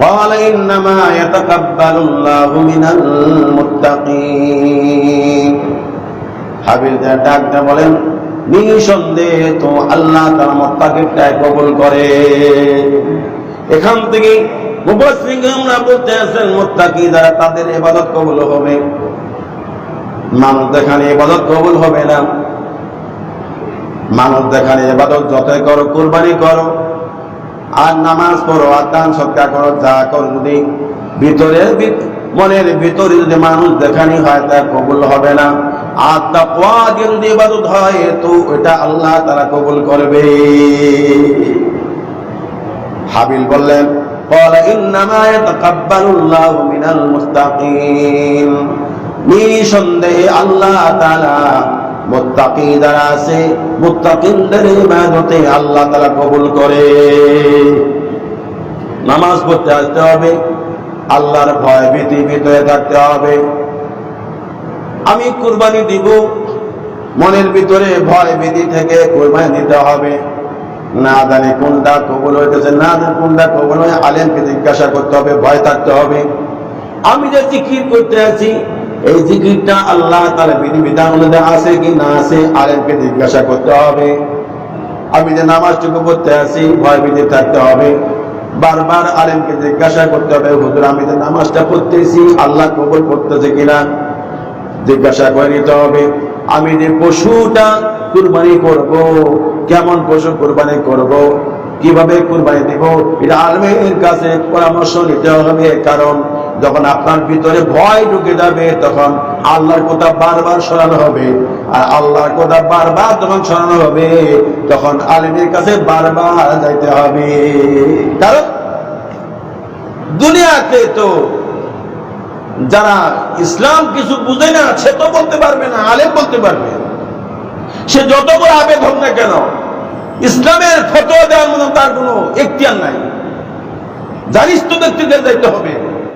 قال إنما يتقبل الله من المتقين হাবিল ডাকতে বলেন নিঃসন্দেহে তো আল্লাহ তার মোত্তাকিবটাই কবুল করে এখান থেকে মুবাসসিররা বলতে আছেন মোত্তাকি যারা তাদের ইবাদত কবুল হবে মানুষ দেখানে ইবাদত কবুল হবে না মানুষ দেখানে ইবাদত যতই করো কুরবানি করো আর নামাজ পড়ো আর দান সৎকার করো যা করো যদি ভিতরে মনের ভিতরে যদি মানুষ দেখানি হয় তা কবুল হবে না আর তাকওয়া দিয়ে যদি ইবাদত হয় তো এটা আল্লাহ তারা কবুল করবে হাবিল বললেন قال إنما يتقبل الله من المستقيم নিঃসন্দেহে আল্লাহ তাআলা মুত্তাকি যারা আছে, মুত্তাকিনদের ইবাদতে আল্লাহ তাআলা কবুল করে। নামাজ পড়তে আসতে হবে, আল্লাহর ভয় ভীতি ভিতরে থাকতে হবে। আমি কুরবানি দিব, মনের ভিতরে ভয় ভীতি থেকে কুরবানি দিতে হবে। না জানি কোনটা কবুল হইতেছে, না জানি কোনটা কবুল হয়ে, আলেমকে জিজ্ঞাসা করতে হবে, ভয় থাকতে হবে। আমি যে জিকির করতে আছি এই জিকিরটা আল্লাহ তার বিধিবিধান অনুযায়ী আছে কি না আছে আলেমকে জিজ্ঞাসা করতে হবে। আমি যে নামাজটুকু পড়তে আছি, ভয় ভীতি থাকতে হবে। বারবার আলেমকে জিজ্ঞাসা করতে হবে, হুজুর, আমি যে নামাজটা পড়তেছি, আল্লাহ কবুল করতেছে কিনা? জিজ্ঞাসা করে নিতে হবে। আমি যে পশুটা কুরবানি করব, কেমন পশু কুরবানি করব, কীভাবে কুরবানি দেব, এটা আলমের কাছে পরামর্শ নিতে হবে কারণ যখন আপনার ভিতরে ভয় ঢুকে যাবে, তখন আল্লাহর কথা বারবার স্মরণ হবে। আর আল্লাহর কথা বারবার যখন স্মরণ হবে, তখন আলিমের কাছে বারবার যাইতে হবে। কারণ দুনিয়াতে তো যারা ইসলাম কিছু বুঝে না, সে তো বলতে পারবে না, আলেম বলতে পারবে। সে যত বড় আবেগ হোক না কেন, ইসলামের ফটো দেওয়ার মতো তার কোনো এখতিয়ার নাই। জানিস তো ব্যক্তিদের যাইতে হবে।